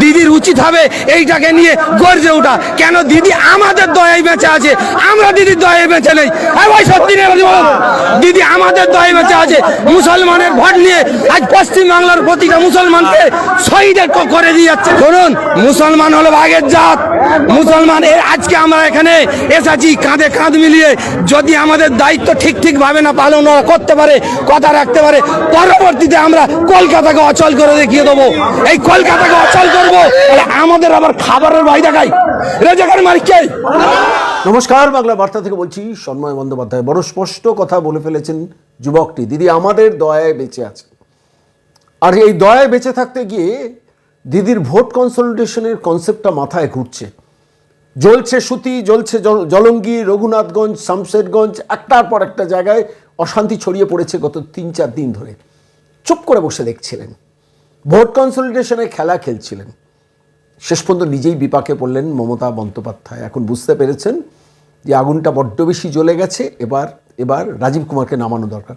দিদির উচিত হবে এইটাকে নিয়ে গর্জে ওঠা। কেন দিদি আমাদের দয়ায় বেঁচে আছে? আমরা দিদির দয়ায় বেঁচে নেই। ভাই, সত্যি দিদি আমাদের দয়ায় বেঁচে আছে। মুসলমানের ভোট নিয়ে আজ পশ্চিম বাংলার প্রতিটা মুসলমানকে শহীদের করে দিয়ে যাচ্ছে। ধরুন মুসলমান হলো ভাগের জাত। মুসলমান আজকে আমরা এখানে এসেছি কাঁধে কাঁধ মিলিয়ে। যদি আমাদের দায়িত্ব ঠিক ঠিক ভাবে না পালন করতে পারে, কথা রাখতে পারে, পরবর্তীতে আমরা কলকাতাকে অচল করে দেখিয়ে দেবো। এই কলকাতাকে অচল করব? আমাদের আবার খাবারের রেজাকার মালিক নমস্কার, বাংলা বার্তা থেকে বলছি, সন্ময় বন্দ্যোপাধ্যায়। বড় স্পষ্ট কথা বলে ফেলেছেন যুবকটি। দিদি আমাদের দয়ায় বেঁচে আছে। আর এই দয়ায় বেঁচে থাকতে গিয়ে দিদির ভোট কনসলটেশনের কনসেপ্টটা মাথায় ঘুরছে। জ্বলছে সুতি, জ্বলছে জল- জলঙ্গি, রঘুনাথগঞ্জ, শামশেরগঞ্জ, একটার পর একটা জায়গায় অশান্তি ছড়িয়ে পড়েছে গত তিন চার দিন ধরে। চুপ করে বসে দেখছিলেন। ভোট কনসলিডেশনে খেলা খেলছিলেন। শেষ পর্যন্ত নিজেই বিপাকে পড়লেন মমতা বন্দ্যোপাধ্যায়। এখন বুঝতে পেরেছেন যে আগুনটা বড্ড বেশি জ্বলে গেছে। এবার এবার রাজীব কুমারকে নামানো দরকার।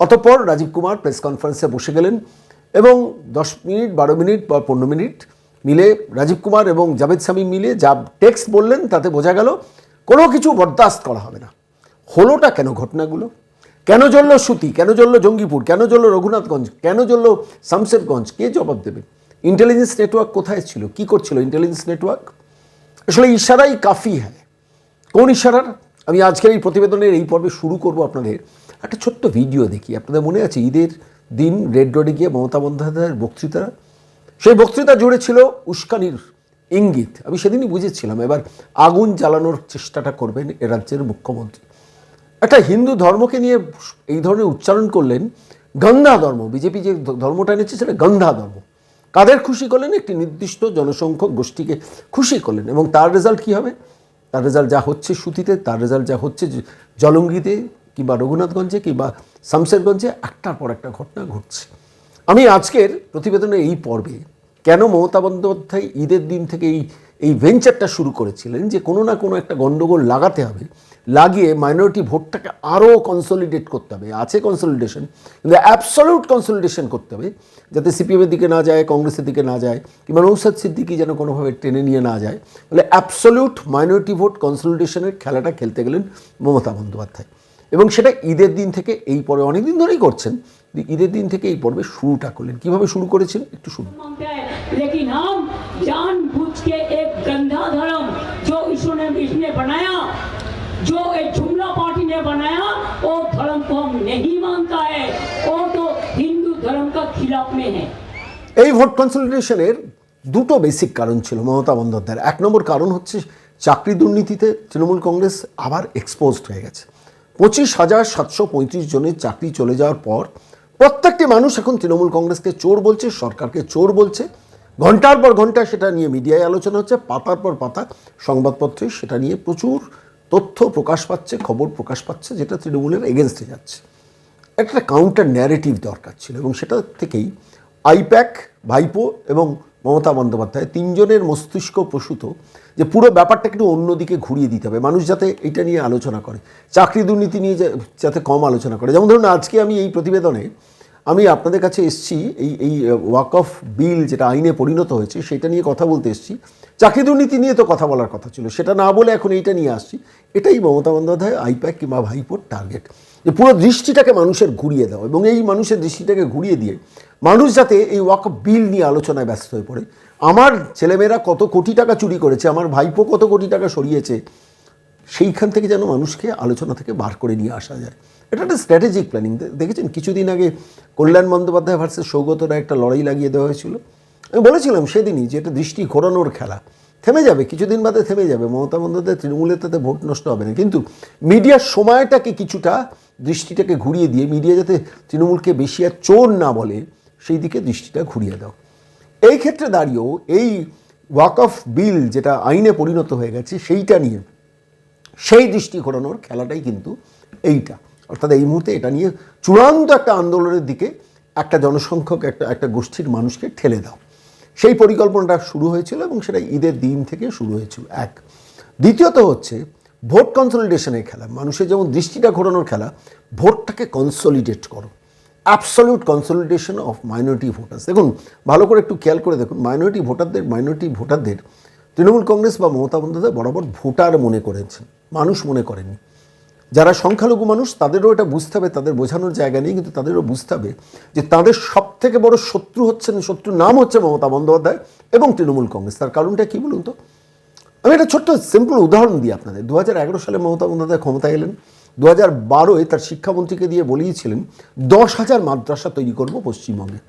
অতঃপর রাজীব কুমার প্রেস কনফারেন্সে বসে গেলেন এবং দশ মিনিট, বারো মিনিট বা পনেরো মিনিট মিলে রাজীব কুমার এবং জাভেদ সামি মিলে যা টেক্সট বললেন তাতে বোঝা গেল কোনো কিছু বরদাস্ত করা হবে না। হলোটা কেন ঘটনাগুলো? কেন জ্বললো সুতি? কেন জ্বললো জঙ্গিপুর? কেন জ্বললো রঘুনাথগঞ্জ? কেন জ্বললো শামশেরগঞ্জ? কে জবাব দেবে? ইন্টেলিজেন্স নেটওয়ার্ক কোথায় ছিল? কি করছিল ইন্টেলিজেন্স নেটওয়ার্ক আসলে ইশারাই কাফি হ্যায়। কোন ইশারার? আমি আজকের এই প্রতিবেদনের এই পর্বে শুরু করব আপনাদের একটা ছোট্ট ভিডিও দেখি। আপনাদের মনে আছে ঈদের দিন রেড রোডে গিয়ে মমতা বন্দ্যোপাধ্যায়ের বক্তৃতা? সেই বক্তৃতা জুড়ে ছিল উস্কানির ইঙ্গিত। আমি সেদিনই বুঝেছিলাম। এবার আগুন জ্বালানোর চেষ্টাটা করবেন এ রাজ্যের মুখ্যমন্ত্রী। একটা হিন্দু ধর্মকে নিয়ে এই ধরনের উচ্চারণ করলেন গন্ধা ধর্ম। বিজেপি যে ধর্মটা এনেছে সেটা গন্ধা ধর্ম। কাদের খুশি করলেন? একটি নির্দিষ্ট জনসংখ্যক গোষ্ঠীকে খুশি করলেন। এবং তার রেজাল্ট কী হবে? তার রেজাল্ট যা হচ্ছে সুতিতে, তার রেজাল্ট যা হচ্ছে জলঙ্গিতে কিংবা রঘুনাথগঞ্জে কিংবা শামশেরগঞ্জে একটার পর একটা ঘটনা ঘটছে। আমি আজকের প্রতিবেদনে এই পর্বে কেন মমতা বন্দ্যোপাধ্যায় ঈদের দিন থেকে এই এই ভেঞ্চারটা শুরু করেছিলেন যে কোনো না কোনো একটা গণ্ডগোল লাগাতে হবে, লাগিয়ে মাইনরিটি ভোটটাকে আরও কনসলিডেট করতে হবে। আছে কনসলিডেশন কিন্তু অ্যাবসলিউট কনসলিডেশন করতে হবে, যাতে সিপিএমের দিকে না যায়, কংগ্রেসের দিকে না যায়, কিংবা নৌসাদ সিদ্দিকি যেন কোনোভাবে টেনে নিয়ে না যায়। বলে অ্যাবসলিউট মাইনরিটি ভোট কনসলিডেশনের খেলাটা খেলতে গেলেন মমতা বন্দ্যোপাধ্যায়। এবং সেটা ঈদের দিন থেকে, এই পরে অনেক দিন ধরেই করছেন ঈদের দিন থেকে এই পর্বে শুরুটা করলেন কিভাবে শুরু করেছেন একটু শুনুন मांगते हैं लेकिन हम जानबूझ के एक गंदा धर्म जो ईश्वर ने इसने बनाया जो एक जुमला पार्टी ने बनाया वो धर्म को हम नहीं मानता है वो तो हिंदू धर्म का खिलाफ में है এই ভোট কনসলিডেশনের দুটো বেসিক কারণ ছিল মমতা বন্দ্যোপাধ্যায়ের এক নম্বর কারণ হচ্ছে চাকরি দুর্নীতিতে তৃণমূল কংগ্রেস আবার এক্সপোজড হয়ে গেছে পঁচিশ হাজার সাতশো পঁয়ত্রিশ জনের চাকরি চলে যাওয়ার পর প্রত্যেকটি মানুষ এখন তৃণমূল কংগ্রেসকে চোর বলছে, সরকারকে চোর বলছে। ঘণ্টার পর ঘণ্টা সেটা নিয়ে মিডিয়ায় আলোচনা হচ্ছে, পাতার পর পাতা সংবাদপত্রে সেটা নিয়ে প্রচুর তথ্য প্রকাশ পাচ্ছে, খবর প্রকাশ পাচ্ছে, যেটা তৃণমূলের এগেনস্টে যাচ্ছে। একটা কাউন্টার ন্যারেটিভ দরকার ছিল এবং সেটা থেকেই আইপ্যাক, ভাইপো এবং মমতা বন্দ্যোপাধ্যায় তিনজনের মস্তিষ্ক প্রসূত যে পুরো ব্যাপারটা একটু অন্যদিকে ঘুরিয়ে দিতে হবে। মানুষ যাতে এটা নিয়ে আলোচনা করে, চাকরি দুর্নীতি নিয়ে যাতে কম আলোচনা করে। যেমন ধরুন আজকে আমি এই প্রতিবেদনে আমি আপনাদের কাছে এসেছি, এই এই ওয়াক অফ বিল যেটা আইনে পরিণত হয়েছে, সেটা নিয়ে কথা বলতে এসেছি। চাকরি দুর্নীতি নিয়ে তো কথা বলার কথা ছিল, সেটা না বলে এখন এইটা নিয়ে আসছি। এটাই মমতা বন্দ্যোপাধ্যায়, আইপ্যাক কিংবা ভাইপোর টার্গেট যে পুরো দৃষ্টিটাকে মানুষের ঘুরিয়ে দেওয়া এবং এই মানুষের দৃষ্টিটাকে ঘুরিয়ে দিয়ে মানুষ যাতে এই ওয়াক বিল নিয়ে আলোচনায় ব্যস্ত হয়ে পড়ে। আমার ছেলেমেয়েরা কত কোটি টাকা চুরি করেছে, আমার ভাইপো কত কোটি টাকা সরিয়েছে, সেইখান থেকে যেন মানুষকে আলোচনা থেকে বার করে নিয়ে আসা যায়। এটা একটা স্ট্র্যাটেজিক প্ল্যানিং দেখেছেন, কিছুদিন আগে কল্যাণ বন্দ্যোপাধ্যায় ভার্সেস সৌগতরা একটা লড়াই লাগিয়ে দেওয়া হয়েছিল। আমি বলেছিলাম সেদিনই যে এটা দৃষ্টি ঘোরানোর খেলা। থেমে যাবে, কিছুদিন বাদে থেমে যাবে। মমতা বন্দ্যোপাধ্যায় তৃণমূলের তাতে ভোট নষ্ট হবে না। কিন্তু মিডিয়ার সময়টাকে কিছুটা দৃষ্টিটাকে ঘুরিয়ে দিয়ে, মিডিয়া যাতে তৃণমূলকে বেশি আর চোর না বলে, সেই দিকে দৃষ্টিটা ঘুরিয়ে দাও। এই ক্ষেত্রে দাঁড়িয়েও এই ওয়াক অফ বিল যেটা আইনে পরিণত হয়ে গেছে, সেইটা নিয়ে সেই দৃষ্টি ঘোরানোর খেলাটাই কিন্তু এইটা। অর্থাৎ এই মুহূর্তে এটা নিয়ে চূড়ান্ত একটা আন্দোলনের দিকে একটা জনসংখ্যক, একটা একটা গোষ্ঠীর মানুষকে ঠেলে দাও। সেই পরিকল্পনাটা শুরু হয়েছিল এবং সেটা ঈদের দিন থেকে শুরু হয়েছিল। এক। দ্বিতীয়ত হচ্ছে, ভোট কনসলিডেশনের খেলা। মানুষের যেমন দৃষ্টিটা ঘোরানোর খেলা, ভোটটাকে কনসলিডেট করো। Absolute consolidation of minority voters দেখুন, ভালো করে একটু খেয়াল করে দেখুন মাইনরিটি ভোটারদের মাইনরিটি ভোটারদের তৃণমূল কংগ্রেস বা মমতা বন্দ্যোপাধ্যায় বরাবর ভোটার মনে করেছেন। মানুষ মনে করেনি। যারা সংখ্যালঘু মানুষ, তাদেরও এটা বুঝতে হবে, তাদের বোঝানোর জায়গা নেই, কিন্তু তাদেরও বুঝতে হবে যে তাদের সব থেকে বড় শত্রু হচ্ছেন, শত্রুর নাম হচ্ছে মমতা বন্দ্যোপাধ্যায় এবং তৃণমূল কংগ্রেস। তার কারণটা কি বলুন তো? আমি একটা ছোট্ট সিম্পল উদাহরণ দিই আপনাদের। দু হাজার এগারো সালে মমতা বন্দ্যোপাধ্যায় ক্ষমতায় এলেন। দু হাজার বারোয় তার শিক্ষামন্ত্রীকে দিয়ে বলিয়েছিলেন দশ হাজার মাদ্রাসা তৈরি করব পশ্চিমবঙ্গে।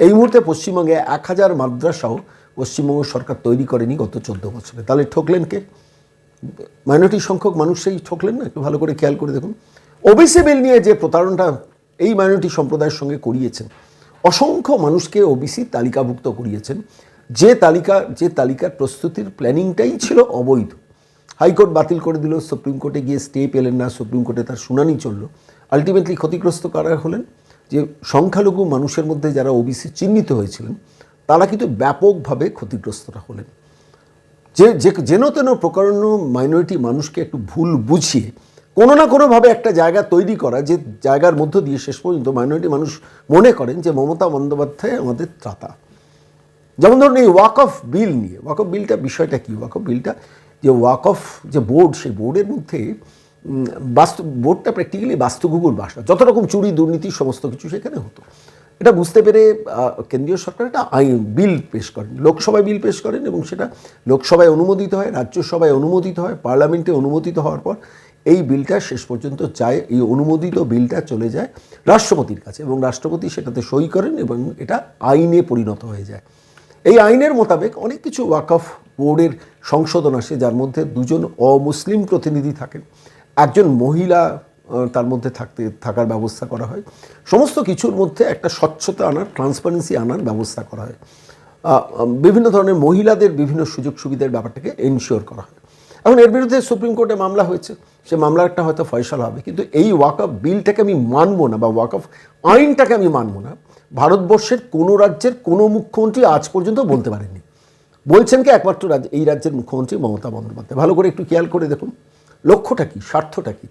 এই মুহূর্তে পশ্চিমবঙ্গে এক হাজার মাদ্রাসাও পশ্চিমবঙ্গ সরকার তৈরি করেনি গত চোদ্দ বছরে। তাহলে ঠকলেন কে? মাইনরিটি সংখ্যক মানুষ সেই ঠকলেন না? একটু ভালো করে খেয়াল করে দেখুন। ওবিসি বিল নিয়ে যে প্রতারণটা এই মাইনরিটি সম্প্রদায়ের সঙ্গে করিয়েছেন, অসংখ্য মানুষকে ওবিসি তালিকাভুক্ত করিয়েছেন। যে তালিকা, যে তালিকার প্রস্তুতির প্ল্যানিংটাই ছিল অবৈধ। হাইকোর্ট বাতিল করে দিল, সুপ্রিম কোর্টে গিয়ে স্টে পেলেন না, সুপ্রিম কোর্টে তার শুনানি চলল। আলটিমেটলি ক্ষতিগ্রস্ত কারা হলেন? যে সংখ্যালঘু মানুষের মধ্যে যারা ওবিসি চিহ্নিত হয়েছিলেন, তারা কিন্তু ব্যাপকভাবে ক্ষতিগ্রস্তরা হলেন। যে যেন তেন প্রকারণ মাইনরিটি মানুষকে একটু ভুল বুঝিয়ে কোনো না কোনোভাবে একটা জায়গা তৈরি করা যে জায়গার মধ্য দিয়ে শেষ পর্যন্ত মাইনরিটি মানুষ মনে করেন যে মমতা বন্দ্যোপাধ্যায় আমাদের ত্রাতা। যেমন ধরুন এই ওয়াক অফ বিল নিয়ে ওয়াক অফ বিলটা বিষয়টা কী? ওয়াক অফ বিলটা যে ওয়াক অফ যে বোর্ড সেই বোর্ডের মধ্যে বাস্তু বোর্ডটা প্র্যাকটিক্যালি বাস্তুঘুঘুর বাসা যত রকম চুরি, দুর্নীতি, সমস্ত কিছু সেখানে হতো। এটা বুঝতে পেরে কেন্দ্রীয় সরকার একটা আইন, বিল পেশ করেন। লোকসভায় বিল পেশ করেন এবং সেটা লোকসভায় অনুমোদিত হয়, রাজ্যসভায় অনুমোদিত হয়, পার্লামেন্টে অনুমোদিত হওয়ার পর এই বিলটা শেষ পর্যন্ত যায়, এই অনুমোদিত বিলটা চলে যায় রাষ্ট্রপতির কাছে এবং রাষ্ট্রপতি সেটাতে সই করেন এবং এটা আইনে পরিণত হয়ে যায়। এই আইনের মোতাবেক অনেক কিছু ওয়াকফ বোর্ডের সংশোধন আসে, যার মধ্যে দুজন অমুসলিম প্রতিনিধি থাকেন। একজন মহিলা তার মধ্যে থাকতে, থাকার ব্যবস্থা করা হয়। সমস্ত কিছুর মধ্যে একটা স্বচ্ছতা আনার ট্রান্সপারেন্সি আনার ব্যবস্থা করা হয়। বিভিন্ন ধরনের মহিলাদের বিভিন্ন সুযোগ সুবিধার ব্যাপারটাকে এনশিওর করা হয়। এখন এর বিরুদ্ধে সুপ্রিম কোর্টে মামলা হয়েছে, সে মামলার একটা হয়তো ফয়সাল হবে। কিন্তু এই ওয়াকফ বিলটাকে আমি মানব না, বা ওয়াকফ আইনটাকে আমি মানব না। ভারতবর্ষের কোনো রাজ্যের কোনো মুখ্যমন্ত্রী আজ পর্যন্ত বলতে পারেননি। বলছেন কি, একমাত্র রাজ্য, এই রাজ্যের মুখ্যমন্ত্রী মমতা বন্দ্যোপাধ্যায়। ভালো করে একটু খেয়াল করে দেখুন, লক্ষ্যটা কি, স্বার্থটা কি?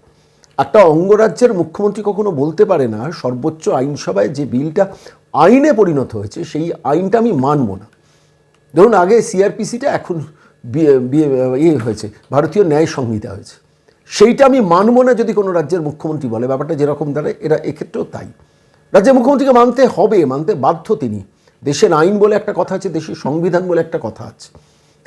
একটা অঙ্গরাজ্যের মুখ্যমন্ত্রী কখনো বলতে পারে না, সর্বোচ্চ আইনসভায় যে বিলটা আইনে পরিণত হয়েছে, সেই আইনটা আমি মানব না। ধরুন আগে সিআরপিসিটা এখন ইয়ে হয়েছে, ভারতীয় ন্যায় সংহিতা হয়েছে। সেইটা আমি মানব না যদি কোনো রাজ্যের মুখ্যমন্ত্রী বলে, ব্যাপারটা যেরকম দাঁড়ায়, এরা এক্ষেত্রেও তাই। রাজ্যের মুখ্যমন্ত্রীকে মানতে হবে, মানতে বাধ্য তিনি। দেশের আইন বলে একটা কথা আছে, দেশের সংবিধান বলে একটা কথা আছে।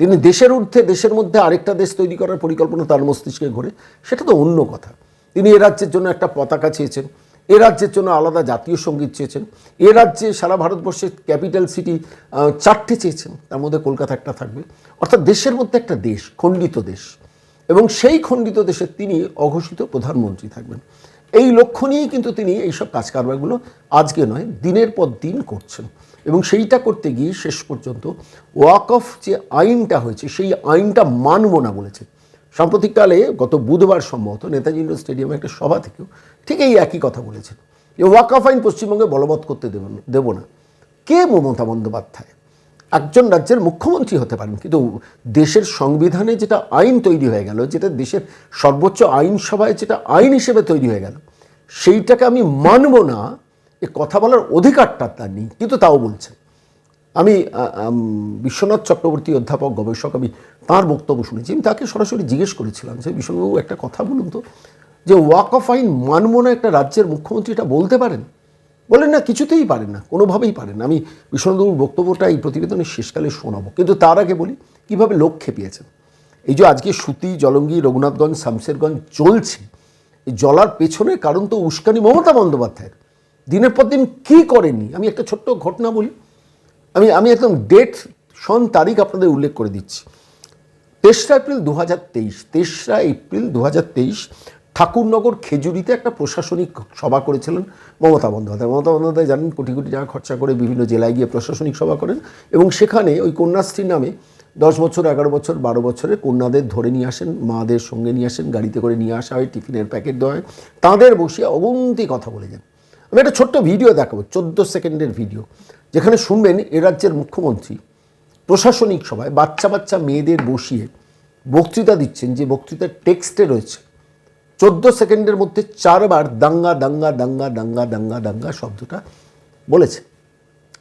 তিনি দেশের ঊর্ধ্বে, দেশের মধ্যে আরেকটা দেশ তৈরি করার পরিকল্পনা তার মস্তিষ্কে ঘোরে, সেটা তো অন্য কথা। তিনি এ রাজ্যের জন্য একটা পতাকা চেয়েছেন এ রাজ্যের জন্য আলাদা জাতীয় সংগীত চেয়েছেন এ রাজ্যে সারা ভারতবর্ষের ক্যাপিটাল সিটি চারটে চেয়েছেন তার মধ্যে কলকাতা একটা থাকবে। অর্থাৎ দেশের মধ্যে একটা দেশ, খণ্ডিত দেশ। এবং সেই খণ্ডিত দেশে তিনি অঘোষিত প্রধানমন্ত্রী থাকবেন। এই লক্ষ্য নিয়েই কিন্তু তিনি এইসব কাজ কারবারগুলো আজকে নয়, দিনের পর দিন করছেন। এবং সেইটা করতে গিয়ে শেষ পর্যন্ত ওয়াক অফ যে আইনটা হয়েছে, সেই আইনটা মানব না বলেছে। সাম্প্রতিককালে গত বুধবার সম্ভবত নেতাজি ইন্ডোর স্টেডিয়ামে একটা সভা থেকেও ঠিক এই একই কথা বলেছেন। যে ওয়াক অফ আইন পশ্চিমবঙ্গে বলবৎ করতে দেব দেব না। কে মমতা বন্দ্যোপাধ্যায়? একজন রাজ্যের মুখ্যমন্ত্রী হতে পারেন, কিন্তু দেশের সংবিধানে যেটা আইন তৈরি হয়ে গেল, যেটা দেশের সর্বোচ্চ আইনসভায় যেটা আইন হিসেবে তৈরি হয়ে গেল, সেইটাকে আমি মানব না, এ কথা বলার অধিকারটা তার নেই, কিন্তু তাও বলছেন। আমি বিশ্বনাথ চক্রবর্তী অধ্যাপক, গবেষক, আমি তাঁর বক্তব্য শুনেছি। আমি তাকে সরাসরি জিজ্ঞেস করেছিলাম যে বিশ্ববাবু একটা কথা বলুন তো, যে ওয়াক অফ আইন মানব না একটা রাজ্যের মুখ্যমন্ত্রী এটা বলতে পারেন? বলেন, না, কিছুতেই পারেন না, কোনোভাবেই পারেন না। আমি বিশ্বনাথবাবুর বক্তব্যটা এই প্রতিবেদনের শেষকালে শোনাবো। কিন্তু তার আগে বলি, কীভাবে লোক খেপিয়েছেন? এই যে আজকে সুতি, জলঙ্গি, রঘুনাথগঞ্জ, শামশেরগঞ্জ চলছে এই জলার পেছনের কারণ তো উস্কানি মমতা বন্দ্যোপাধ্যায়ের। দিনের পর দিন কী করেননি? আমি একটা ছোট্ট ঘটনা বলি। আমি আমি একদম ডেট সন, তারিখ আপনাদের উল্লেখ করে দিচ্ছি। তেসরা এপ্রিল দু হাজার তেইশ, তেসরা এপ্রিল দু হাজার তেইশ, ঠাকুরনগর খেজুরিতে একটা প্রশাসনিক সভা করেছিলেন মমতা বন্দ্যোপাধ্যায়। মমতা বন্দ্যোপাধ্যায় জানেন কোটি কোটি টাকা খরচা করে বিভিন্ন জেলায় গিয়ে প্রশাসনিক সভা করেন এবং সেখানে ওই কন্যাশ্রীর নামে দশ বছর, এগারো বছর, বারো বছরের কন্যাদের ধরে নিয়ে আসেন, মাদের সঙ্গে নিয়ে আসেন, গাড়িতে করে নিয়ে আসা হয়, টিফিনের প্যাকেট দেওয়া হয়, তাঁদের বসিয়ে অগন্তি কথা বলে যান। আমি একটা ছোট্ট ভিডিও দেখাবো, চোদ্দ সেকেন্ডের ভিডিও। যেখানে শুনবেন এ রাজ্যের মুখ্যমন্ত্রী প্রশাসনিক সভায় বাচ্চা বাচ্চা মেয়েদের বসিয়ে বক্তৃতা দিচ্ছেন, যে বক্তৃতার টেক্সটে রয়েছে। চোদ্দ সেকেন্ডের মধ্যে চারবার দাঙ্গা দাঙ্গা দাঙ্গা দাঙ্গা দাঙ্গা দাঙ্গা শব্দটা বলেছে।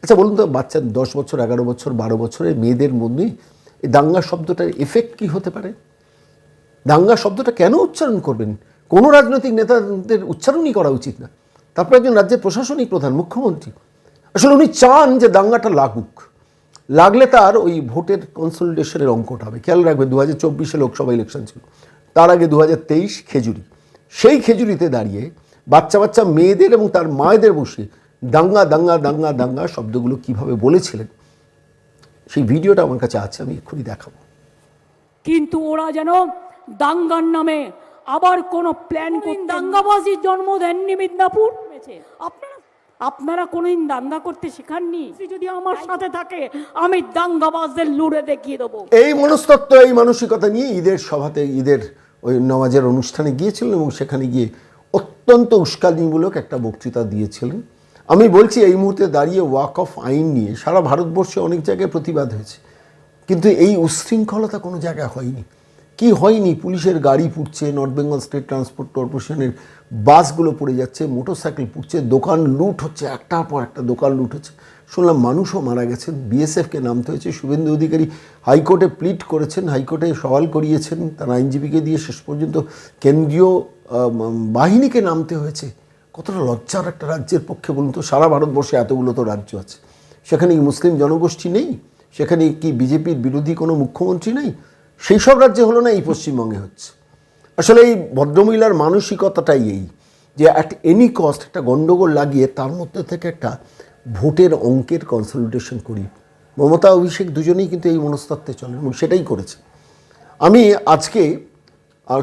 আচ্ছা বলুন তো, বাচ্চা দশ বছর, এগারো বছর, বারো বছরের মেয়েদের মধ্যে এই দাঙ্গা শব্দটার এফেক্ট কী হতে পারে? দাঙ্গা শব্দটা কেন উচ্চারণ করবেন? কোনো রাজনৈতিক নেতাদের উচ্চারণই করা উচিত না। তারপর একজন রাজ্যের প্রশাসনিক প্রধান, মুখ্যমন্ত্রী আসলে উনি চান যে দাঙ্গাটা লাগুক। লাগলে তার ওই ভোটের কনসলিডেশনের অঙ্কটা হবে। খেয়াল রাখবে দু হাজার চব্বিশে লোকসভা ইলেকশন ছিল। তার আগে দু হাজার তেইশ খেজুরি। সেই খেজুরিতে দাঁড়িয়ে বাচ্চা বাচ্চা মেয়েদের এবং তার মায়েদের বসে দাঙ্গা দাঙ্গা দাঙ্গা দাঙ্গা শব্দগুলো কীভাবে বলেছিলেন সেই ভিডিওটা আমার কাছে আছে আমি এক্ষুনি দেখাবো। কিন্তু ওরা যেন দাঙ্গার নামে আবার কোনো প্ল্যান দাঙ্গাবাজির জন্ম দেননি মিদনাপুর। আপনারা আপনারা কোনোদিন দাঙ্গা করতে শেখাননি? যদি আমার সাথে থাকে আমি দাঙ্গাবাজদের লুড়ে দেখিয়ে দেবো। এই মনস্তত্ত্ব এই মানসিকতা নিয়ে ঈদের সভাতে ঈদের ওই নমাজের অনুষ্ঠানে গিয়েছিলেন এবং সেখানে গিয়ে অত্যন্ত উস্কানিমূলক একটা বক্তৃতা দিয়েছিলেন। আমি বলছি এই মুহূর্তে দাঁড়িয়ে ওয়াক অফ আইন নিয়ে সারা ভারতবর্ষে অনেক জায়গায় প্রতিবাদ হয়েছে। কিন্তু এই উশৃঙ্খলতা কোনো জায়গায় হয়নি। কি হয়নি? পুলিশের গাড়ি পুড়ছে নর্থ বেঙ্গল স্টেট ট্রান্সপোর্ট কর্পোরেশনের বাসগুলো পড়ে যাচ্ছে, মোটরসাইকেল পুড়ছে, দোকান লুট হচ্ছে, একটার পর একটা দোকান লুট হচ্ছে। শুনলাম মানুষও মারা গেছেন, বিএসএফকে নামতে হয়েছে, শুভেন্দু অধিকারী হাইকোর্টে প্লিট করেছেন, হাইকোর্টে সওয়াল করিয়েছেন, তার আইনজীবীকে দিয়ে শেষ পর্যন্ত কেন্দ্রীয় বাহিনীকে নামতে হয়েছে। কতটা লজ্জার একটা রাজ্যের পক্ষে বলুন তো, সারা ভারতবর্ষে এতগুলো তো রাজ্য আছে। সেখানে কি মুসলিম জনগোষ্ঠী নেই? সেখানে কি বিজেপির বিরোধী কোনো মুখ্যমন্ত্রী নেই? সেই সব রাজ্যে হলো না, এই পশ্চিমবঙ্গে হচ্ছে। আসলে এই ভদ্রমহিলার মানসিকতাটাই এই, যে অ্যাট এনি কস্ট একটা গণ্ডগোল লাগিয়ে তার মধ্যে থেকে একটা ভোটের অঙ্কের কনসলিডেশন করি। মমতা, অভিষেক দুজনেই কিন্তু এই মনস্তত্ত্বে চলেন এবং সেটাই করেছে। আমি আজকে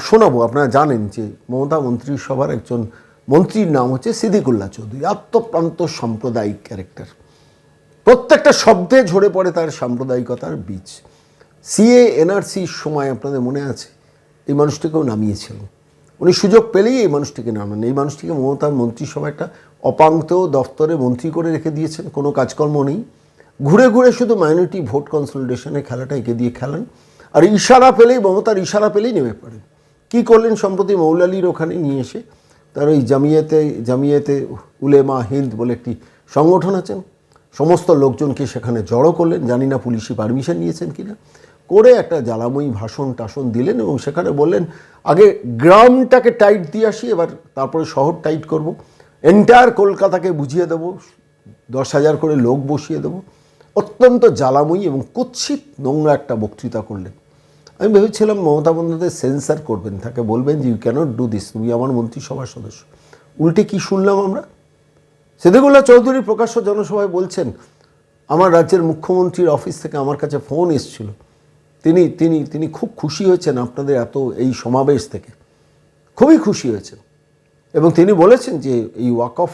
শোনাবো, আপনারা জানেন যে মমতা মন্ত্রিসভার একজন মন্ত্রীর নাম হচ্ছে সিদ্দিকুল্লাহ চৌধুরী, আত্মপ্রান্ত সাম্প্রদায়িক ক্যারেক্টার প্রত্যেকটা শব্দে ঝরে পড়ে তার সাম্প্রদায়িকতার বীজ। সিএ এনআরসির সময় আপনাদের মনে আছে? এই মানুষটিকেও নামিয়েছিলেন উনি সুযোগ পেলেই এই মানুষটিকে নামান এই মানুষটিকে মমতার মন্ত্রিসভা একটা অপাঙ্ক্ত দফতরে মন্ত্রী করে রেখে দিয়েছেন, কোনো কাজকর্ম নেই। ঘুরে ঘুরে শুধু মাইনরিটি ভোট কনসলিডেশনের খেলাটা এঁকে দিয়ে খেলেন। আর ইশারা পেলেই, মমতার ইশারা পেলেই নেমে পড়েন। কী করলেন সম্প্রতি মৌলালির ওখানে নিয়ে এসে? তার ওই জামিয়াতে জামিয়াতে উলেমা হিন্দ বলে একটি সংগঠন আছেন। সমস্ত লোকজনকে সেখানে জড়ো করলেন। জানি না পুলিশি পারমিশন নিয়েছেন কিনা। করে একটা জ্বালাময়ী ভাষণ টাষণ দিলেন এবং সেখানে বললেন, আগে গ্রামটাকে টাইট দিয়ে আসি, এবার তারপরে শহর টাইট করব। এন্টায়ার কলকাতাকে বুঝিয়ে দেবো, দশ হাজার করে লোক বসিয়ে দেবো। অত্যন্ত জ্বালাময়ী এবং কুৎসিত নোংরা একটা বক্তৃতা করলেন। আমি ভেবেছিলাম মমতা বন্দ্যোপাধ্যায় সেন্সার করবেন, তাকে বলবেন যে ইউ ক্যানট ডু দিস তুমি আমার মন্ত্রিসভার সদস্য। উল্টে কি শুনলাম আমরা? সিদ্দিকুল্লাহ চৌধুরী প্রকাশ্য জনসভায় বলছেন, আমার রাজ্যের মুখ্যমন্ত্রীর অফিস থেকে আমার কাছে ফোন এসেছিল। তিনি তিনি তিনি খুব খুশি হয়েছেন আপনাদের এত এই সমাবেশ থেকে। খুবই খুশি হয়েছেন। এবং তিনি বলেছেন যে এই ওয়াক অফ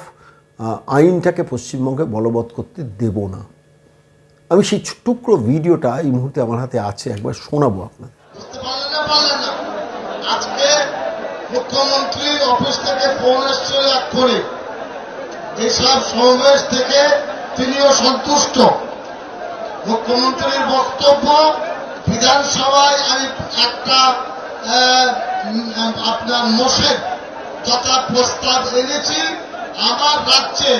আইনটাকে পশ্চিমবঙ্গে বলবৎ করতে দেব না। আমি সেই টুকরো ভিডিওটা এই মুহূর্তে আমার হাতে আছে, একবার শোনাবো না আজকে অফিস থেকে ফোন সমাবেশ থেকে তিনিও সন্তুষ্ট। মুখ্যমন্ত্রীর বক্তব্য বিধানসভায় আমি একটা আপনার মোশের তথা প্রস্তাব এনেছি, আমার রাজ্যে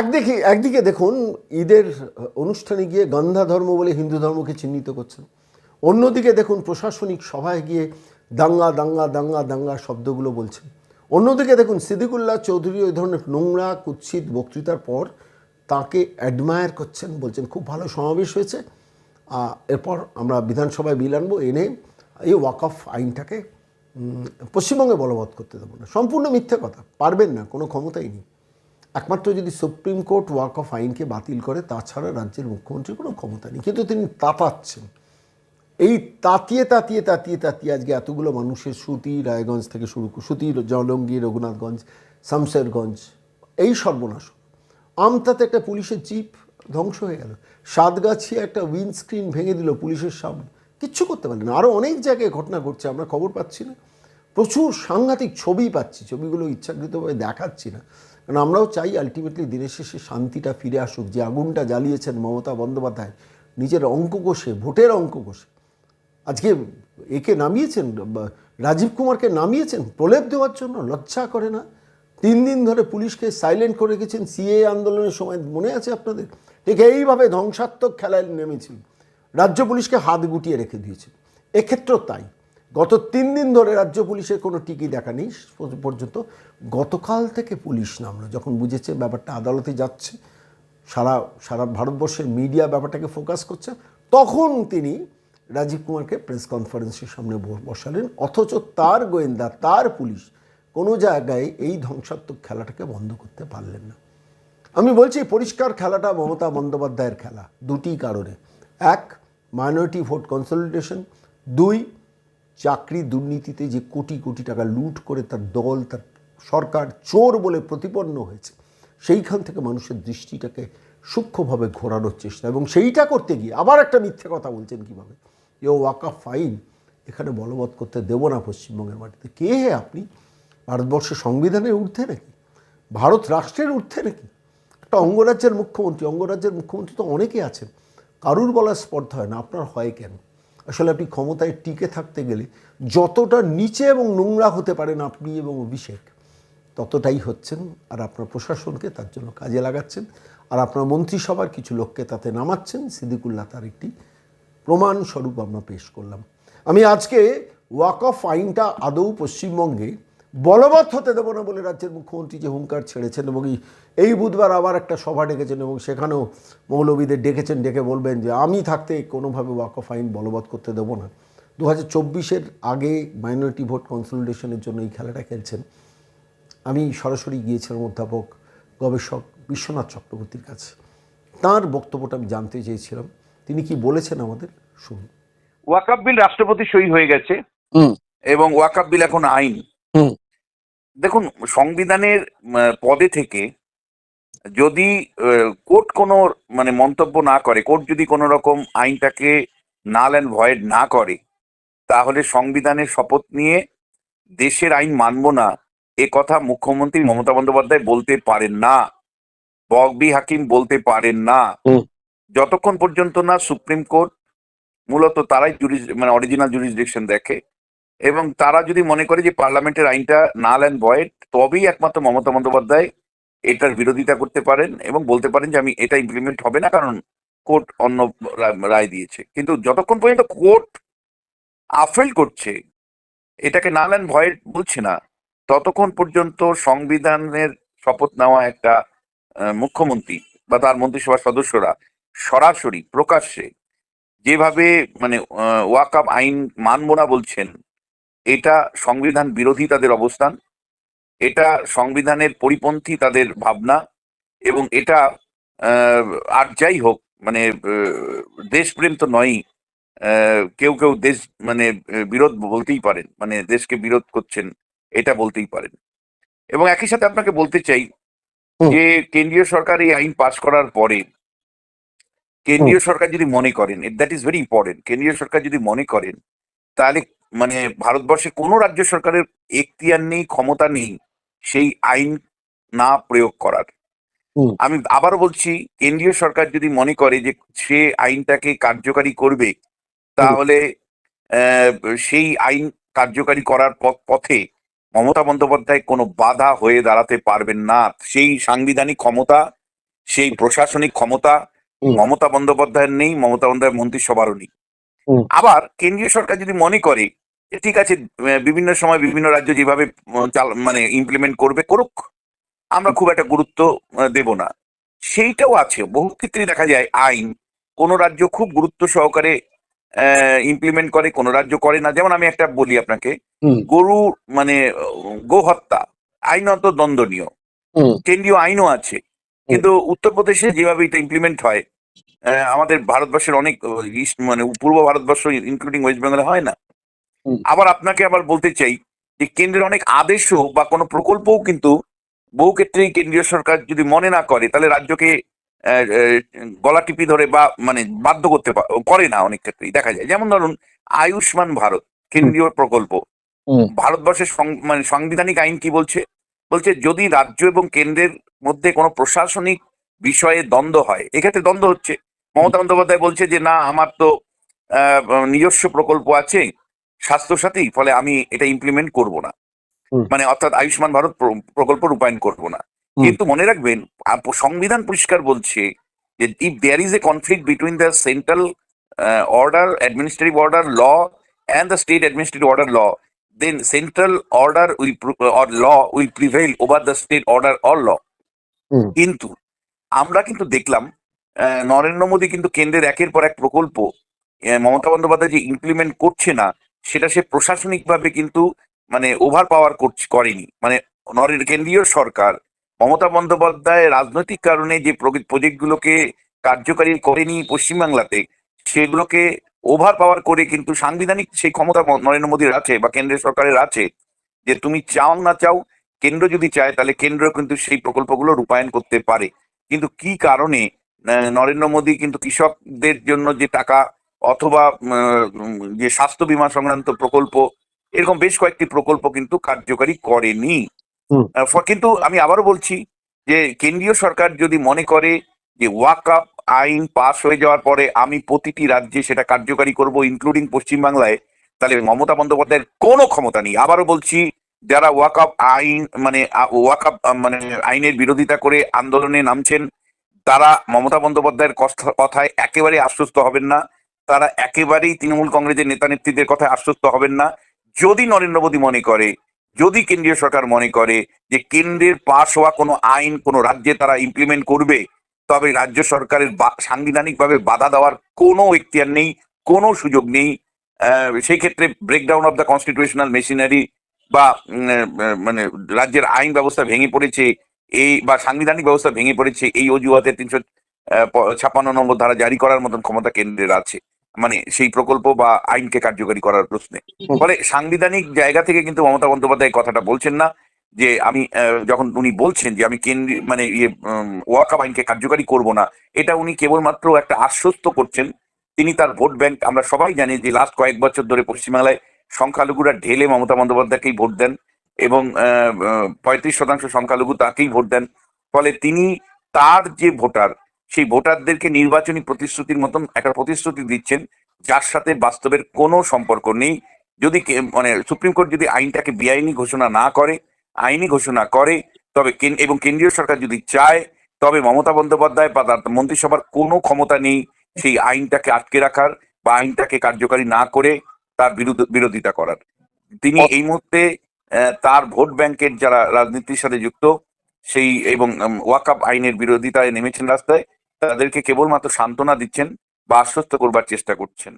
একদিকে একদিকে দেখুন, ঈদের অনুষ্ঠানে গিয়ে গান্ধা ধর্ম বলে হিন্দু ধর্মকে চিহ্নিত করছেন। অন্যদিকে দেখুন, প্রশাসনিক সভায় গিয়ে দাঙ্গা দাঙ্গা দাঙ্গা দাঙ্গা শব্দগুলো বলছেন। অন্যদিকে দেখুন, সিদ্দিকুল্লাহ চৌধুরী ওই ধরনের নোংরা, কুৎসিত বক্তৃতার পর তাকে অ্যাডমায়ার করছেন, বলছেন, খুব ভালো সমাবেশ হয়েছে। এরপর আমরা বিধানসভায় বিল আনব, এনে এই ওয়াকফ আইনটাকে পশ্চিমবঙ্গে বলবৎ করতে দেবো না। সম্পূর্ণ মিথ্যে কথা, পারবেন না, কোনো ক্ষমতাই নেই। একমাত্র যদি সুপ্রিম কোর্ট ওয়াক অফ আইনকে বাতিল করে, তাছাড়া রাজ্যের মুখ্যমন্ত্রীর কোনো ক্ষমতা নেই। কিন্তু তিনি তাতাচ্ছেন। এই তাতিয়ে তাতিয়ে তাতিয়ে তাতিয়ে আজকে এতগুলো মানুষের সুতি, রায়গঞ্জ থেকে শুরু সুতি, জলঙ্গি, রঘুনাথগঞ্জ, শামশেরগঞ্জ, এই সর্বনাশ আমতাতে একটা পুলিশের জিপ ধ্বংস হয়ে গেল। সাতগাছিয়া একটা উইন্ডস্ক্রিন ভেঙে দিল পুলিশের সামনে। কিচ্ছু করতে পারলেন না। আরও অনেক জায়গায় ঘটনা ঘটছে, আমরা খবর পাচ্ছি না। প্রচুর সাংঘাতিক ছবি পাচ্ছি, ছবিগুলো ইচ্ছাকৃতভাবে দেখাচ্ছি না। কারণ আমরাও চাই আলটিমেটলি দিনের শেষে শান্তিটা ফিরে আসুক, যে আগুনটা জ্বালিয়েছেন মমতা বন্দ্যোপাধ্যায়, নিজের অঙ্ক কষে, ভোটের অঙ্ক কষে। আজকে একে নামিয়েছেন রাজীব কুমারকে নামিয়েছেন, প্রলেপ দেওয়ার জন্য লজ্জা করে না? তিন দিন ধরে পুলিশকে সাইলেন্ট করে রেখেছেন সিএ আন্দোলনের সময়। মনে আছে আপনাদের? ঠিক এইভাবে ধ্বংসাত্মক খেলায় নেমেছিল। রাজ্য পুলিশকে হাত গুটিয়ে রেখে দিয়েছে। এক্ষেত্রেও তাই। গত তিন দিন ধরে রাজ্য পুলিশের কোনো টিকি দেখা নেই পর্যন্ত। গতকাল থেকে পুলিশ নামলো। যখন বুঝেছে ব্যাপারটা আদালতে যাচ্ছে, সারা সারা ভারতবর্ষের মিডিয়া ব্যাপারটাকে ফোকাস করছে, তখন তিনি রাজীব কুমারকে প্রেস কনফারেন্সের সামনে বসালেন। অথচ তার গোয়েন্দা, তার পুলিশ কোনো জায়গায় এই ধ্বংসাত্মক খেলাটাকে বন্ধ করতে পারলেন না। আমি বলছি পরিষ্কার খেলাটা মমতা বন্দ্যোপাধ্যায়ের খেলা, দুটি কারণে। এক মাইনরিটি ভোট কনসলিডেশন দুই, চাকরি দুর্নীতিতে যে কোটি কোটি টাকা লুট করে তার দল, তার সরকার চোর বলে প্রতিপন্ন হয়েছে, সেইখান থেকে মানুষের দৃষ্টিটাকে সূক্ষ্মভাবে ঘোরানোর চেষ্টা এবং সেইটা করতে গিয়ে আবার একটা মিথ্যে কথা বলছেন কীভাবে? এ ওয়াকা ফাইন, এখানে বলবৎ করতে দেব না পশ্চিমবঙ্গের মাটিতে। কে হে আপনি? ভারতবর্ষের সংবিধানের ঊর্ধ্বে নাকি? ভারত রাষ্ট্রের ঊর্ধ্বে নাকি? একটা অঙ্গরাজ্যের মুখ্যমন্ত্রী অঙ্গরাজ্যের মুখ্যমন্ত্রী তো অনেকে আছেন। কারুর বলার স্পর্ধা হয় না, আপনার হয় কেন? আসলে আপনি ক্ষমতায় টিকে থাকতে গেলে যতটা নিচে এবং নোংরা হতে পারেন আপনি এবং অভিষেক, ততটাই হচ্ছেন আর আপনার প্রশাসনকে তার জন্য কাজে লাগাচ্ছেন আর আপনার মন্ত্রিসভার কিছু লোককে তাতে নামাচ্ছেন। সিদ্দিকুল্লাহ তার একটি প্রমাণস্বরূপ আমরা পেশ করলাম। আমি আজকে ওয়াক অফ আইনটা আদৌ পশ্চিমবঙ্গে বলবৎ হতে দেবো না বলে রাজ্যের মুখ্যমন্ত্রী যে হুঙ্কার ছেড়েছেন এবং এই- এই বুধবার আবার একটা সভা ডেকেছেন এবং সেখানেও মৌলবীদের ডেকেছেন ডেকে বলবেন যে আমি থাকতে কোনোভাবে ওয়াক অফ আইন বলবৎ করতে দেবো না। দু হাজার চব্বিশের আগে মাইনরিটি ভোট কনসলিডেশনের জন্য এই খেলাটা খেলছেন। আমি সরাসরি গিয়েছিলাম অধ্যাপক গবেষক বিশ্বনাথ চক্রবর্তীর কাছে। তার বক্তব্যটা আমি জানতে চেয়েছিলাম। তিনি কি বলেছেন আমাদের? শুনুন। ওয়াকাপ বিল রাষ্ট্রপতি সই হয়ে গেছে এবং ওয়াকাপ বিল এখন আইন। দেখুন সংবিধানের পদে থেকে যদি কোর্ট কোনো মানে মন্তব্য না করে কোর্ট যদি কোনো রকম আইনটাকে নাল অ্যান্ড ভয়েড না করে তাহলে সংবিধানের শপথ নিয়ে দেশের আইন মানব না এ কথা মুখ্যমন্ত্রী মমতা বন্দ্যোপাধ্যায় বলতে পারেন না বগবি হাকিম বলতে পারেন না। যতক্ষণ পর্যন্ত না সুপ্রিম কোর্ট মূলত তারাই জুরিস মানে অরিজিনাল জুরিসডিকশন দেখে এবং তারা যদি মনে করে যে পার্লামেন্টের আইনটা নাল অ্যান্ড ভয়েড, তবেই একমাত্র মমতা বন্দ্যোপাধ্যায় এটার বিরোধিতা করতে পারেন এবং বলতে পারেন যে আমি এটা ইমপ্লিমেন্ট হবে না, কারণ কোর্ট অন্য রায় দিয়েছে। কিন্তু যতক্ষণ পর্যন্ত কোর্ট আফেল করছে, এটাকে নাল অ্যান্ড ভয়েড বলছে না, ততক্ষণ পর্যন্ত সংবিধানের শপথ নেওয়া একটা মুখ্যমন্ত্রী বা তার মন্ত্রিসভার সদস্যরা সরাসরি প্রকাশ্যে যেভাবে মানে ওয়াকআপ আইন মানব না বলছেন এটা সংবিধান বিরোধী তাদের অবস্থান এটা সংবিধানের পরিপন্থী তাদের ভাবনা এবং এটা আর যাই হোক মানে দেশপ্রেম তো নয়ই কেউ কেউ দেশ মানে বিরোধ বলতেই পারেন মানে দেশকে বিরোধ করছেন এটা বলতেই পারেন। এবং একই সাথে আপনাকে বলতে চাই যে কেন্দ্রীয় সরকার এই আইন পাশ করার পরে কেন্দ্রীয় সরকার যদি মনে করেন দ্যাট ইজ ভেরি ইম্পর্টেন্ট কেন্দ্রীয় সরকার যদি মনে করেন তাহলে মানে ভারতবর্ষে কোনো রাজ্য সরকারের এখতিয়ার নেই ক্ষমতা নেই সেই আইন না প্রয়োগ করার। আমি আবারও বলছি কেন্দ্রীয় সরকার যদি মনে করে যে সে আইনটাকে কার্যকারী করবে তাহলে সেই আইন কার্যকারী করার পথ- মমতা বন্দ্যোপাধ্যায় কোনো বাধা হয়ে দাঁড়াতে পারবেন না। সেই সাংবিধানিক ক্ষমতা সেই প্রশাসনিক ক্ষমতা মমতা বন্দ্যোপাধ্যায়ের নেই মমতা বন্দ্যোপাধ্যায় মন্ত্রিসভারও নেই। আবার কেন্দ্রীয় সরকার যদি মনে করে ঠিক আছে বিভিন্ন সময় বিভিন্ন রাজ্য যেভাবে মানে ইমপ্লিমেন্ট করবে করুক আমরা খুব একটা গুরুত্ব দেব না। সেইটাও আছে বহু ক্ষেত্রে দেখা যায় আইন কোন রাজ্য খুব গুরুত্ব সহকারে ইমপ্লিমেন্ট করে কোন রাজ্য করে না। যেমন আমি একটা বলি আপনাকে। গরু মানে আহ, গো হত্যা আইনত দ্বন্দ্বনীয় কেন্দ্রীয় আইনও আছে কিন্তু উত্তরপ্রদেশে যেভাবে এটা ইমপ্লিমেন্ট হয় আহ, আমাদের ভারতবর্ষের অনেক মানে পূর্ব ভারতবর্ষ ইনক্লুডিং ওয়েস্ট বেঙ্গলে হয় না। আবার আপনাকে আবার বলতে চাই যে কেন্দ্রের অনেক আদেশও বা কোনো প্রকল্পও কিন্তু বহু ক্ষেত্রেই কেন্দ্রীয় সরকার যদি মনে না করে তাহলে রাজ্যকে গলা টিপি ধরে বা মানে বাধ্য করতে করে না অনেক ক্ষেত্রেই। দেখা যায়। যেমন ধরুন আয়ুষ্মান ভারত কেন্দ্রীয় প্রকল্প। ভারতবর্ষের মানে সাংবিধানিক আইন কি বলছে? বলছে যদি রাজ্য এবং কেন্দ্রের মধ্যে কোনো প্রশাসনিক বিষয়ে দ্বন্দ্ব হয় এক্ষেত্রে দ্বন্দ্ব হচ্ছে। মমতা বন্দ্যোপাধ্যায় বলছে যে না আমার তো আহ, নিজস্ব প্রকল্প আছে স্বাস্থ্যসাথী ফলে আমি এটা ইমপ্লিমেন্ট করব না। মানে অর্থাৎ আয়ুষ্মান ভারত প্রকল্প রূপায়ণ করব না। কিন্তু মনে রাখবেন সংবিধান পরিষ্কার বলছে যে if there is a conflict between the central order administrative order law and the state administrative order law then central order will pr- or law will prevail over the state order or law কিন্তু আমরা কিন্তু দেখলাম নরেন্দ্র মোদী কিন্তু কেন্দ্রের একের পর এক প্রকল্প মমতা বন্দ্যোপাধ্যায় যে ইমপ্লিমেন্ট করছে না সেটা সে প্রশাসনিকভাবে কিন্তু মানে ওভার পাওয়ার করেনি। মানে কেন্দ্রীয় সরকার, মমতা বন্দ্যোপাধ্যায় রাজনৈতিক কারণে যে প্রজেক্টগুলোকে কার্যকারী করেনি পশ্চিমবাংলাতে, সেগুলোকে ওভার পাওয়ার করে কিন্তু সাংবিধানিক সেই ক্ষমতা নরেন্দ্র মোদীর আছে বা কেন্দ্রীয় সরকারের আছে, যে তুমি চাও না চাও, কেন্দ্র যদি চায় তাহলে কেন্দ্র কিন্তু সেই প্রকল্পগুলো রূপায়ণ করতে পারে। কিন্তু কি কারণে নরেন্দ্র মোদী কিন্তু কৃষকদের জন্য যে টাকা অথবা যে স্বাস্থ্য বীমা সংক্রান্ত প্রকল্প এরকম বেশ কয়েকটি প্রকল্প কিন্তু কার্যকারী করেনি। কিন্তু আমি আবারও বলছি যে কেন্দ্রীয় সরকার যদি মনে করে যে ওয়াক আপ আইন পাশ হয়ে যাওয়ার পরে আমি প্রতিটি রাজ্যে সেটা কার্যকারী করব ইনক্লুডিং পশ্চিমবাংলায় তাহলে মমতা বন্দ্যোপাধ্যায়ের কোনো ক্ষমতা নেই। আবারও বলছি যারা ওয়াক আপ আইন মানে ওয়াক আপ মানে আইনের বিরোধিতা করে আন্দোলনে নামছেন তারা মমতা বন্দ্যোপাধ্যায়ের কথায় একেবারে আশ্বস্ত হবেন না। তারা একেবারেই তৃণমূল কংগ্রেসের নেতা নেত্রীদের কথায় আশ্বস্ত হবেন না। যদি নরেন্দ্র মোদী মনে করে, যদি কেন্দ্রীয় সরকার মনে করে যে কেন্দ্রের পাশ হওয়া কোনো আইন কোনো রাজ্যে তারা ইমপ্লিমেন্ট করবে, তবে রাজ্য সরকারের সাংবিধানিকভাবে বাধা দেওয়ার কোনো এখতিয়ার নেই, কোনো সুযোগ নেই সেই ক্ষেত্রে breakdown of the constitutional machinery বা মানে রাজ্যের আইন ব্যবস্থা ভেঙে পড়েছে, এই বা সাংবিধানিক ব্যবস্থা ভেঙে পড়েছে, এই অজুহাতে তিনশো ছাপ্পান্ন নম্বর ধারা জারি করার মতন ক্ষমতা কেন্দ্রের আছে। মানে সেই প্রকল্প বা আইনকে কার্যকারী করার প্রশ্নে। ফলে সাংবিধানিক জায়গা থেকে কিন্তু মমতা বন্দ্যোপাধ্যায় কথাটা বলছেন না যে আমি যখন উনি বলছেন যে আমি কেন্দ্রীয় মানে ইয়ে ওয়াকাপ আইনকে কার্যকারী করব না এটা উনি কেবলমাত্র একটা আশ্বস্ত করছেন। তিনি তার ভোট ব্যাংক আমরা সবাই জানি যে লাস্ট কয়েক বছর ধরে পশ্চিমবাংলায় সংখ্যালঘুরা ঢেলে মমতা বন্দ্যোপাধ্যায়কেই ভোট দেন এবং পঁয়ত্রিশ শতাংশ সংখ্যালঘু তাকেই ভোট দেন। ফলে তিনি তার যে ভোটার সেই ভোটারদেরকে নির্বাচনী প্রতিশ্রুতির মতন একটা প্রতিশ্রুতি দিচ্ছেন, যার সাথে বাস্তবের কোনো সম্পর্ক নেই। যদি মানে সুপ্রিম কোর্ট যদি আইনটাকে বেআইনি ঘোষণা না করে, আইনি ঘোষণা করে, তবে এবং কেন্দ্রীয় সরকার যদি চায়, তবে মমতা বন্দ্যোপাধ্যায় বা তার মন্ত্রিসভার কোনো ক্ষমতা নেই সেই আইনটাকে আটকে রাখার বা আইনটাকে কার্যকারী না করে তার বিরোধিতা করার। তিনি এই মুহূর্তে তার ভোট ব্যাংকের যারা রাজনীতির সাথে যুক্ত, সেই এবং ওয়াকাপ আইনের বিরোধিতায় নেমেছেন রাস্তায়। তাদেরকে কেবলমাত্র সান্ত্বনা দিচ্ছেন বা আশ্বস্ত করবার চেষ্টা করছেন।